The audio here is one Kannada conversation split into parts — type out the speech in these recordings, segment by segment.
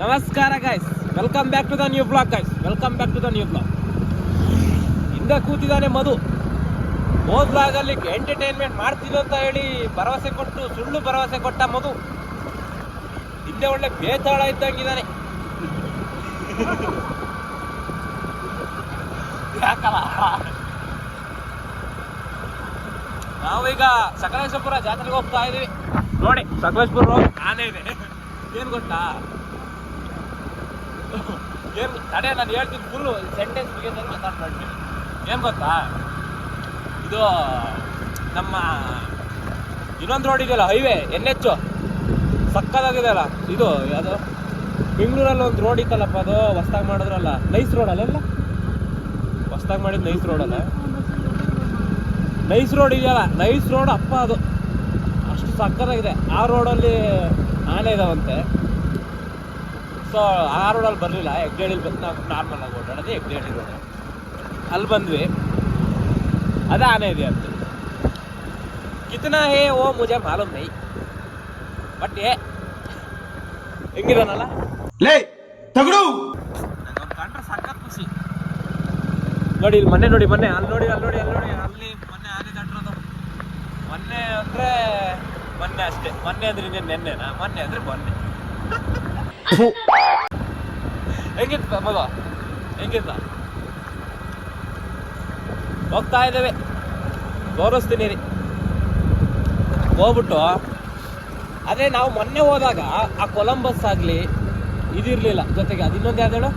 ನಮಸ್ಕಾರ guys welcome back to the new vlog guys welcome back to the new vlog ಹಿಂದೆ ಕೂತಿದ್ದಾನೆ ಮಧು. ಹೋದ್ ಬ್ಲಾಗ್ ಅಲ್ಲಿ ಎಂಟರ್ಟೈನ್ಮೆಂಟ್ ಮಾಡ್ತಿದ್ದು ಅಂತ ಹೇಳಿ ಭರವಸೆ ಕೊಟ್ಟು, ಸುಳ್ಳು ಭರವಸೆ ಕೊಟ್ಟ ಮಧು. ಹಿಂದೆ ಒಳ್ಳೆ ಬೇತಾಳ ಇದ್ದಂಗಿದ್ದಾನೆ. ನಾವೀಗ ಸಕಲೇಶಪುರ ಜಾತ್ರೆಗೆ ಹೋಗ್ತಾ ಇದೀವಿ ನೋಡಿ, ಸಕಲೇಶ್ಪುರ ಹೋಗಿ ಆನೆ ಇದೆ. ಏನ್ ಗೊತ್ತಾ? ಏನ್ ತಡೆ ನಾನು ಹೇಳ್ತೀನಿ ಫುಲ್ಲು ಸೆಂಟೆನ್ಸ್ ಬಗ್ಗೆ ಮಾತಾಡ್ತೀನಿ ಏನು ಗೊತ್ತಾ? ಇದು, ನಮ್ಮ ಇನ್ನೊಂದು ರೋಡ್ ಇದೆಯಲ್ಲ ಹೈವೇ ಎನ್ ಎಚ್ ಸಕ್ಕದಾಗಿದೆಯಲ್ಲ, ಇದು, ಅದು ಬೆಂಗಳೂರಲ್ಲಿ ಒಂದು ರೋಡ್ ಇತ್ತಲ್ಲಪ್ಪ ಅದು, ಹೊಸ್ದಾಗಿ ಮಾಡಿದ್ರಲ್ಲ ನೈಸ್ ರೋಡ್ ಹೊಸ್ದಾಗಿ ಮಾಡಿದ ನೈಸ್ ರೋಡಲ್ಲ ಅಲ್ಲ? ನೈಸ್ ರೋಡ್ ಇದೆಯಲ್ಲ ನೈಸ್ ರೋಡ್ ಅಪ್ಪ ಅದು. ಅಷ್ಟು ಸಕ್ಕತ್ತಾಗಿದೆ ಆ ರೋಡಲ್ಲಿ ಆನೆ ಇದಾವಂತೆ. ಸೊ ಆ ರೋಡಲ್ಲಿ ಬರಲಿಲ್ಲ. ಹೆಗ್ಡೇಳಿಲಿ ಬಂದು ನಾವು ನಾರ್ಮಲ್ ಆಗಿ ಓಡಾಡೋದು ಹೆಗ್ಡೇಳಿ ರೋಡ್ ಅಲ್ಲಿ ಬಂದ್ವಿ. ಅದೇ ಆನೆ ಇದೆ ಅಂತ. ಕಿತನಾ ಹೇ ಓ ಮುಜೆ ಮಾಲೂಮ್ ನೈ. ಬಟ್ ಏ ಹೆಂಗಿದಾನಲ್ಲ ಲೇ ತಗಡು! ನಂಗೊಂದು ಕಂಡ್ರೆ ಸಖತ್ ಖುಷಿ. ನೋಡಿ ಇಲ್ಲಿ ಮೊನ್ನೆ ನೋಡಿ ಮೊನ್ನೆ ಅಲ್ಲಿ ನೋಡಿ ಅಲ್ಲಿ ನೋಡಿ ಅಲ್ಲಿ ನೋಡಿ ಅಲ್ಲಿ ಮೊನ್ನೆ ಆನೆ ದಾಟಿರೋದು. ಮೊನ್ನೆ ಅಂದ್ರೆ ಮೊನ್ನೆ ಅಷ್ಟೇ. ಮೊನ್ನೆ ಅಂದ್ರೆ ಇನ್ನೇನು ನೆನ್ನೆನಾ? ಮೊನ್ನೆ ಅಂದ್ರೆ ಮೊನ್ನೆ. ಹೆಂಗಿತ್ತು ಮಗ? ಹೆಂಗಿತ್ತ? ಹೋಗ್ತಾ ಇದ್ದೇವೆ. ತೋರಿಸ್ತೀನಿ ರೀ. ಹೋಗ್ಬಿಟ್ಟು ಅದೇ ನಾವು ಮೊನ್ನೆ ಹೋದಾಗ ಆ ಕೊಲಂಬಸ್ ಆಗಲಿ ಇದಿರಲಿಲ್ಲ. ಜೊತೆಗೆ ಅದು ಇನ್ನೊಂದು ಯಾವ್ದು ಹೇಳು?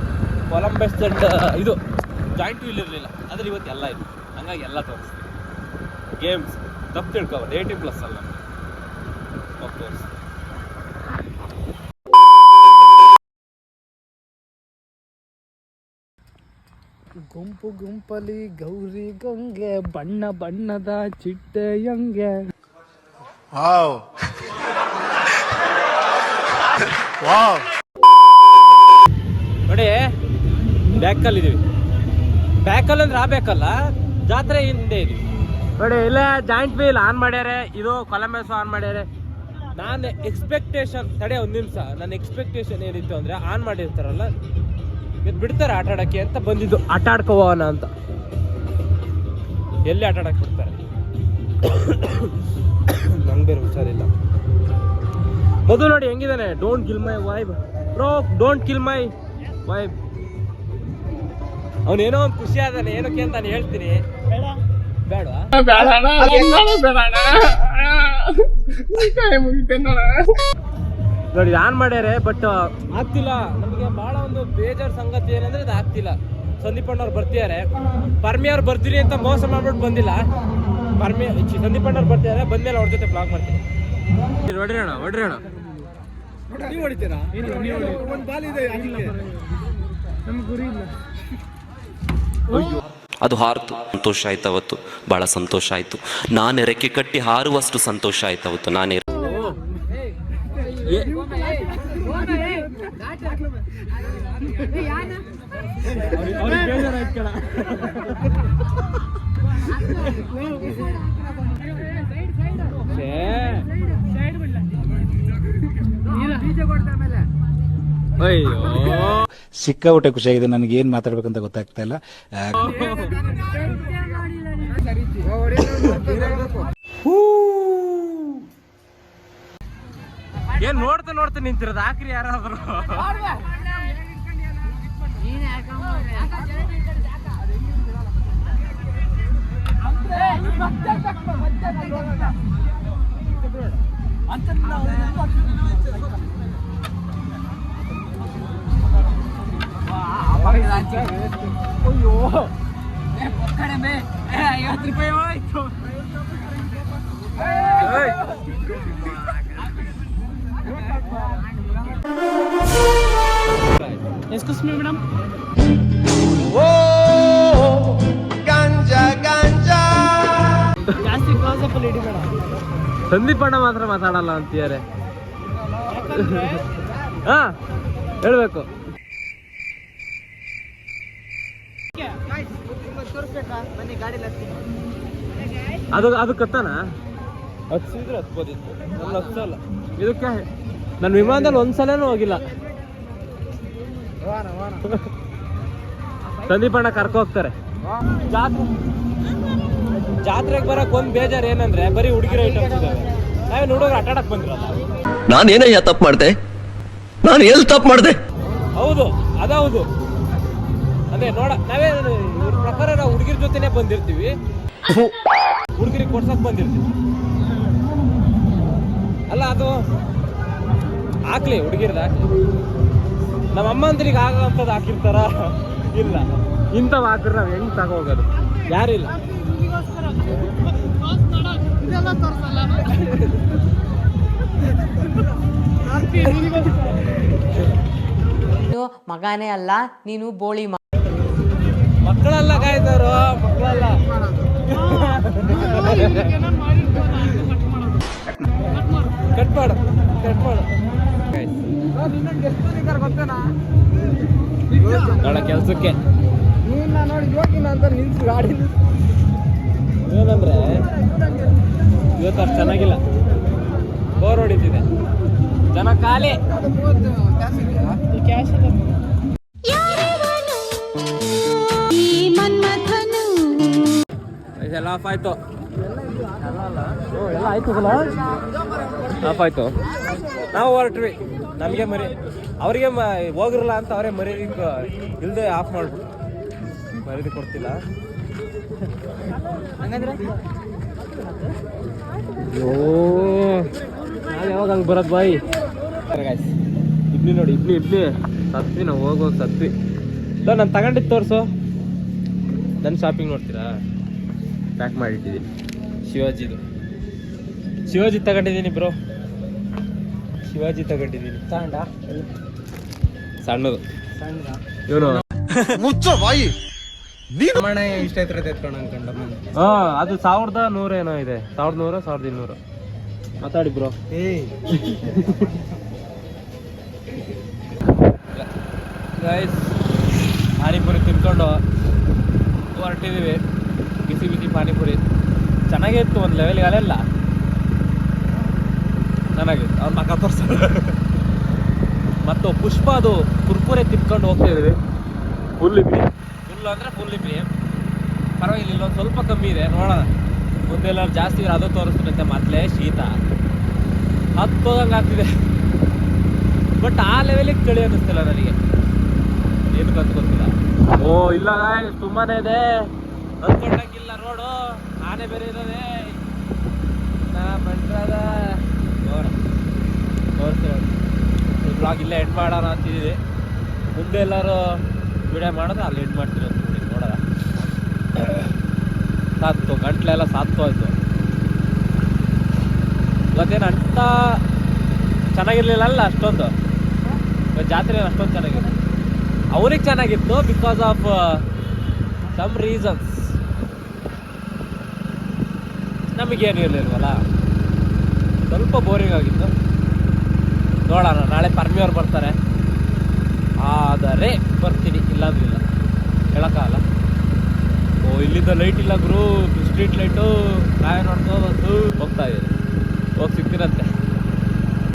ಕೊಲಂಬಸ್ ಅಂಡ್ ಇದು ಜಾಯಿಂಟ್ ವೀಲ್ ಇರಲಿಲ್ಲ. ಅದ್ರ ಇವತ್ತು ಎಲ್ಲ ಇದೆ. ಹಂಗಾಗಿ ಎಲ್ಲ ತೋರಿಸ್ತೀವಿ ಗೇಮ್ಸ್. ತಪ್ಪು ತಿಳ್ಕೊಬಾರ್ದು ಏಯ್ಟಿ ಪ್ಲಸ್ ಅಲ್ಲ. ಓಕೆ ತೋರಿಸಿ ಗುಂಪು ಗುಂಪಲಿ ಗೌರಿ ಗಂಗೆ ಬಣ್ಣ ಬಣ್ಣದ ಚಿಟ್ಟೆಯಂಗೆ ವಾವ್. ವಾವ್. ನೋಡಿ ಬ್ಯಾಕಲ್ಲಿ ಇದೀವಿ ಬ್ಯಾಕಲ್ ಅಂದ್ರೆ ಆ ಬೇಕಲ್ಲ ಜಾತ್ರೆ ಹಿಂದೆ ಇದೀವಿ. ನೋಡಿ ಇಲ್ಲ ಜಾಯಿಂಟ್ ವೀಲ್ ಆನ್ ಮಾಡ್ಯಾರೆ ಇದು ಕೊಲಂಬಸ್ ಆನ್ ಮಾಡ್ಯಾರೆ. ನಾನು ಎಕ್ಸ್ಪೆಕ್ಟೇಷನ್ ತಡೆ ಒಂದು ನಿಮಿಷ. ನನ್ನ ಎಕ್ಸ್ಪೆಕ್ಟೇಷನ್ ಏನಿತ್ತು ಅಂದ್ರೆ ಆನ್ ಮಾಡಿರ್ತಾರಲ್ಲ ಇವತ್ತು ಬಿಡ್ತಾರೆ ಆಟ ಆಡಕ್ಕೆ ಅಂತ ಬಂದಿದ್ದು. ಆಟ ಆಡ್ಕೋವನ ಅಂತ. ಎಲ್ಲಿ ಆಟ ಆಡಕ್ಕೆ ಬಿಡ್ತಾರೆ ನಂಗೆ ಬೇರೆ ಹುಷಾರಿಲ್ಲ ಮಧು ನೋಡಿ ಹೆಂಗಿದಾನೆ? Don't kill my vibe bro don't kill my vibe ಅವನೇನೋ ಒಂದು ಖುಷಿ ಆದಾನೆ, ಏನಕ್ಕೆ ಅಂತ ನಾನು ಹೇಳ್ತೀನಿ. ಬೇಡ. ನೋಡಿ ಆನ್ ಮಾಡ್ಯಾರೆ ಬಟ್ ಆಗ್ತಿಲ್ಲ. ನಮಗೆ ಬಹಳ ಒಂದು ಬೇಜಾರ್ ಸಂಗತಿ ಏನಂದ್ರೆ ಇದು ಆಗ್ತಿಲ್ಲ. ಸಂದೀಪ್ ಅಣ್ಣವ್ರು ಬರ್ತಿದ್ದಾರೆ ಪರ್ಮಿ ಅವ್ರು ಬರ್ತೀರಿ ಅಂತ ಮೋಸ ಮಾಡ್ಬಿಟ್ಟು ಬಂದಿಲ್ಲ. ಪರ್ಮಿ ಸಂದೀಪ್ ಅಣ್ಣವ್ರು ಬರ್ತಿದ್ದಾರೆ ಬಂದ್ಮೇಲೆ ಅವ್ರ ಜೊತೆ ಬ್ಲಾಗ್ ಮಾಡ್ತೀನಿ. ಹೊಡ್ರಿ ಅಣ್ಣ ಹೊಡ್ರಿ ಅಣ್ಣ. ನೀವು ಹೊಡಿತೀರಾ? ಒಂದು ಬಾಲ್ ಇದೆ ನಮ್ಗೆ ಗುರಿ ಇಲ್ಲ. ಅದು ಹಾರ್ತು ಸಂತೋಷ ಆಯ್ತು ಅವತ್ತು. ಭಾಳ ಸಂತೋಷ ಆಯ್ತು. ನಾನು ರೆಕ್ಕೆ ಕಟ್ಟಿ ಹಾರುವಷ್ಟು ಸಂತೋಷ ಆಯ್ತು ಅವತ್ತು. ನಾನು ಏ- ಅವ್ರಿಗೆ ಬೇಜಾರಾಯ್ತು ಕಣ. ಛೇ. ಅಯ್ಯೋ ಸಿಕ್ಕಾಪಟ್ಟೆ ಖುಷಿಯಾಗಿದೆ. ನನಗೆ ಏನು ಮಾತಾಡ್ಬೇಕಂತ ಗೊತ್ತಾಗ್ತಾ ಇಲ್ಲ ಆ, ಏನ್ ನೋಡ್ತಾ ನೋಡ್ತಾ ನಿಂತಿರೋದು? ಹಾಕ್ರಿ ಯಾರಾದ್ರು? ಏಯ್. Excuse me madam. ಜಾಸ್ತಿ ಕ್ಲೋಸ್ ಅಪ್ ಅಲ್ಲಿ ಹಿಡಿಬೇಡ ಸಂದೀಪ್ ಅಣ್ಣ ಮಾತ್ರ ಮಾತಾಡಲ್ಲ ಅಂತಿದ್ದಾರೆ ಹಾ ಹೇಳ್ಬೇಕು. ಅದು ಅದು ಕತ್ತಾನ? ಹತ್ಸಿದ್ರೆ ಹತ್ಬೋದಿತ್ತು ನನ್ನ ಹಚ್ಚಲ್ಲ ಇದಕ್ಕೆ ನಾನು ವಿಮಾನದಲ್ಲಿ ಒಂದ್ಸಲನೂ ಹೋಗಿಲ್ಲ. ಸಂದೀಪ್ ಅಣ್ಣ ಕರ್ಕೊ ಹೋಗ್ತಾರೆ. ಜಾತ್ರೆ ಜಾತ್ರೆಗೆ ಬರಕ್ ಒಂದ್ ಬೇಜಾರ್ ಏನಂದ್ರೆ ಬರೀ ಹುಡುಗಿರ ಐಟಮ್ಸ್ ಇದಾವೆ ನಾವೇನು ಹುಡುಗರು ಆಟಾಡಕ್ ಬಂದಿರಲ್ಲ. ನಾನೇನಯ್ಯ ತಪ್ಪು ಮಾಡ್ದೆ? ನಾನು ಎಲ್ಲಿ ತಪ್ಪು ಮಾಡ್ದೆ? ಹೌದು ಅದೌದು. ಅದೇ ನೋಡ ನಾವೇ ಇವ್ರ ಪ್ರಕಾರ ನಾವು ಹುಡುಗಿರ ಜೊತೆನೆ ಬಂದಿರ್ತೀವಿ. ಹುಡುಗಿರಿಗೆ ಕೊಡ್ಸಕ್ ಬಂದಿರ್ತೀವಿ. ಅಲ್ಲ ಅದು ಹಾಕ್ಲಿ ಹುಡುಗಿರ್ದ ಹಾಕ್ಲಿ. ನಮ್ಮ ಅಮ್ಮಂದ್ರಿಗೆ ಆಗೋಂಥದ್ದು ಹಾಕಿರ್ತಾರ? ಇಲ್ಲ. ಇಂಥವ್ ಹಾಕಿದ್ರೆ ನಾವು ಹೆಂಗ್ ತಗೋಗೋದು? ಯಾರಿಲ್ಲ ಇದೆಲ್ಲ ತೋರಿಸಲ್ಲ ನೀನು ಮಗನೇ ಅಲ್ಲ ನೀನು ಬೋಳಿ ಮ ಮಕ್ಕಳೆಲ್ಲ ಕಾಯ್ತಾರೋ? ಮಕ್ಕಳೆಲ್ಲ. ಕಟ್ ಮಾಡು. ಕಟ್ ಮಾಡು. ನಾಳೆ ಕೆಲ್ಸಕ್ಕೆ. ಏನಂದ್ರೆ ಇವತ್ತು ಅಷ್ಟು ಚೆನ್ನಾಗಿಲ್ಲ. ಬೋರ್ ಹೊಡಿತಿದೆ. ಜನ ಖಾಲಿ. ಇದೆಲ್ಲ ಆಫ್ ಆಯ್ತು. ಓ, ಎಲ್ಲ ಆಯ್ತು ಆಫ್ ಆಯ್ತು. ನಾವು ಹೊರಟ್ವಿ. ನಮಗೆ ಮರಿ ಅವರಿಗೆ ಮ ಹೋಗಿರಲ್ಲ ಅಂತ ಅವರೇ ಮರಿ ಇಲ್ಲದೆ ಆಫ್ ಮಾಡ್ಬಿಟ್ಟು ಮರ್ಯಾದೆ ಕೊಡ್ತಿಲ್ಲ. ಓ ನಾವು ಯಾವಾಗ ಹಂಗೆ ಬರೋದು ಬಾಯಿ? ಇಡ್ಲಿ ನೋಡಿ ಇಡ್ಲಿ ಇಡ್ಲಿ ಸತ್ವಿ ನಾವು ಹೋಗೋಗಿ ಸತ್ವಿ. ಇಲ್ಲ ನಾನು ತಗೊಂಡಿದ್ದು ತೋರಿಸು. ನನ್ನ ಶಾಪಿಂಗ್ ನೋಡ್ತೀರಾ? ಪ್ಯಾಕ್ ಮಾಡಿಟ್ಟಿದ್ದೀನಿ ಶಿವಾಜಿದು. ಶಿವಾಜಿ ತಗೊಂಡಿದ್ದೀನಿ ಬ್ರೋ ಶಿವಾಜಿ ತಗೊಂಡಿದ್ದೀನಿ. ತಗೊಂಡ? ಸಣ್ಣದು. ಇವನು? ಮುಚ್ಚ ಬಾಯಿ. ಹಾ ಅದು ಸಾವಿರದ ನೂರೇನೋ ಇದೆ. ಸಾವಿರದ ನೂರ ಸಾವಿರದ ಇನ್ನೂರು. ಮಾತಾಡಿ ಬ್ರೋ. ಗೈಸ್ ಪಾನಿಪುರಿ ತಿನ್ಕೊಂಡು ಹೊರಟಿದ್ದೀವಿ ಬಿಸಿ ಬಿಸಿ ಪಾನಿಪುರಿ. ಚೆನ್ನಾಗೇ ಇತ್ತು ಒಂದು ಲೆವೆಲ್ಗೆ ಅಲ್ಲೆಲ್ಲ ಅವ್ರು ಮಕ್ಕ ತೋರಿಸ್ತಾರೆ ಮತ್ತು ಪುಷ್ಪ ಅದು ಕುರ್ಕುರೆ ತಿನ್ಕೊಂಡು ಹೋಗ್ತಾ ಇದ್ದೀವಿ. ಫುಲ್ ಇಬ್ಬಿ ಫುಲ್ ಅಂದರೆ ಫುಲ್ ಇಬ್ಬಿ ಪರವಾಗಿಲ್ಲ ಇಲ್ಲೊಂದು ಸ್ವಲ್ಪ ಕಮ್ಮಿ ಇದೆ. ನೋಡೋಣ. ಮುಂದೆಲ್ಲ ಜಾಸ್ತಿ ಇದ್ರೆ ಅದು ತೋರಿಸ್ಬಿಡುತ್ತೆ ಮೊದಲೇ ಶೀತ. ಹತ್ತೋದಂಗೆ ಆಗ್ತಿದೆ. ಬಟ್ ಆ ಲೆವೆಲಿಗೆ ಚಳಿ ಅನ್ನಿಸ್ತಿಲ್ಲ ನನಗೆ. ಏನು ಕತ್ ಗೊತ್ತಿಲ್ಲ. ಓ ಇಲ್ಲ ತುಂಬಾನೇ ಇದೆ. ಅನ್ಕೊಂಡಂಗಿಲ್ಲ ರೋಡು. ಆನೆ ಬೇರೆ ಇರೋದೆ ನಾ ಬಂಟ್ರಾದ ತೋರಿಸ್ತೀವಿ ಬ್ಲಾಗ್ ಇಲ್ಲೇ ಎಂಡ್ ಮಾಡೋಣ ಅಂತಿದ್ದೀವಿ ಮುಂದೆ ಎಲ್ಲರೂ ವಿಡಿಯೋ ಮಾಡಿದ್ರೆ ಅಲ್ಲಿ ಎಂಡ್ ಮಾಡ್ತೀವಿ ನೋಡಿ ನೋಡೋಣ. ಸಾತ್ತು, ಗಂಟ್ಲೆಲ್ಲ ಸಾತ್ತು ಆಯಿತು. ಇವತ್ತೇನು ಅಂತ ಚೆನ್ನಾಗಿರ್ಲಿಲ್ಲ ಅಲ್ಲ ಅಷ್ಟೊಂದು? ಜಾತ್ರೆ ಅಷ್ಟೊಂದು ಚೆನ್ನಾಗಿತ್ತು ಅವ್ರಿಗೆ ಚೆನ್ನಾಗಿತ್ತು ಬಿಕಾಸ್ ಆಫ್ ಸಮ್ ರೀಸನ್ಸ್ ನಮಗೇನು ಇರಲಿಲ್ವಲ್ಲ? ಸ್ವಲ್ಪ ಬೋರಿಂಗ್ ಆಗಿತ್ತು. ನೋಡೋಣ, ನಾಳೆ ಪರ್ಮಿಯವ್ರು ಬರ್ತಾರೆ. ಆದರೆ ಬರ್ತೀನಿ ಇಲ್ಲಾಂದ್ರೂ ಇಲ್ಲ. ಹೇಳೋಕ್ಕಾಗಲ್ಲ. ಓ ಇಲ್ಲಿಂದ ಲೈಟ್ ಇಲ್ಲ ಗುರು. ಸ್ಟ್ರೀಟ್ ಲೈಟು ನಾವೇ ನೋಡ್ಕೊಂಡು ಹೋಗ್ತಾ ಇದೆ ಹೋಗಿ ಸಿಗ್ತೀರಂತೆ.